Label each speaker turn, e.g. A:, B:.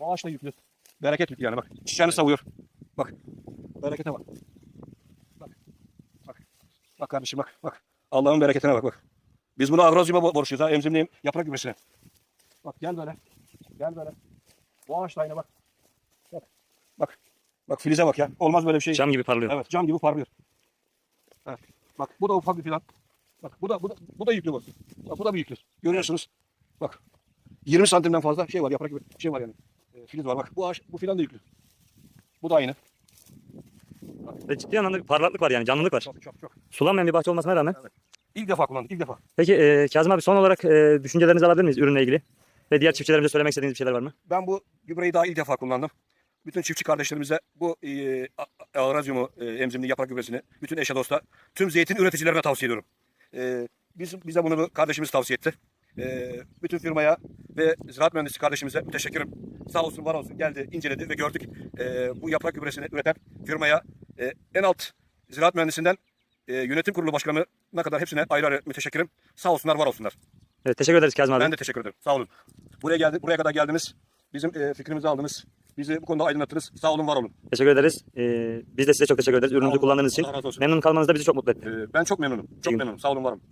A: Bağışla yüklü. Bereket yüklü yani bak. Çiçeğini savuyor. Bak. Berekete bak. Bak. Bak. Bak kardeşim bak. Bak. Allah'ın bereketine bak bak. Biz bunu agrozyuma bo- borçluyuz ha. Emzimliyim yaprak gübresine. Bak gel böyle. Gel böyle. Bu ağaçla aynı bak. Bak. Bak. Bak filize bak ya. Olmaz böyle bir şey.
B: Cam gibi parlıyor.
A: Evet cam gibi parlıyor. Evet. Bak bu da ufak bir filan. Bak bu da bu da bu da yüklü bu. Bak bu da bir yüklü. Görüyorsunuz. Bak. 20 santimden fazla şey var yaprak gibi şey var yani. Filiz var bak. Bu ağaç bu filan da yüklü. Bu da aynı.
B: Ve ciddi anlamda bir parlaklık var yani canlılık var.
A: Çok çok çok.
B: Sulanmayan bir bahçe olmasına rağmen.
A: İlk defa kullandık ilk defa.
B: Peki e, Kazım abi son olarak e, düşüncelerinizi alabilir miyiz ürünle ilgili? Ve diğer çiftçilerimize söylemek istediğiniz bir şeyler var mı?
A: Ben bu gübreyi daha ilk defa kullandım. Bütün çiftçi kardeşlerimize bu e, a- agrazyumu, e, emzimli yaprak gübresini, bütün eşe dosta, tüm zeytin üreticilerine tavsiye ediyorum. E, biz, bize bunu kardeşimiz tavsiye etti. E, bütün firmaya ve ziraat mühendisi kardeşimize müteşekkirim. Sağ olsun var olsun geldi, inceledi ve gördük. E, bu yaprak gübresini üreten firmaya e, en alt ziraat mühendisinden e, yönetim kurulu başkanına kadar hepsine ayrı ayrı müteşekkirim. Sağ olsunlar, var olsunlar.
B: Evet, teşekkür ederiz Kazım abi.
A: Ben de teşekkür ederim. Sağ olun. Buraya geldi, buraya kadar geldiniz. Bizim e, fikrimizi aldınız. Bizi bu konuda aydınlattınız. Sağ olun, var olun.
B: Teşekkür ederiz. E, biz de size çok teşekkür ederiz ürünümüzü kullandığınız için.
A: Allah razı olsun.
B: Memnun kalmanız da bizi çok mutlu etti.
A: E, ben çok memnunum. Çok memnunum. Sağ olun, var olun.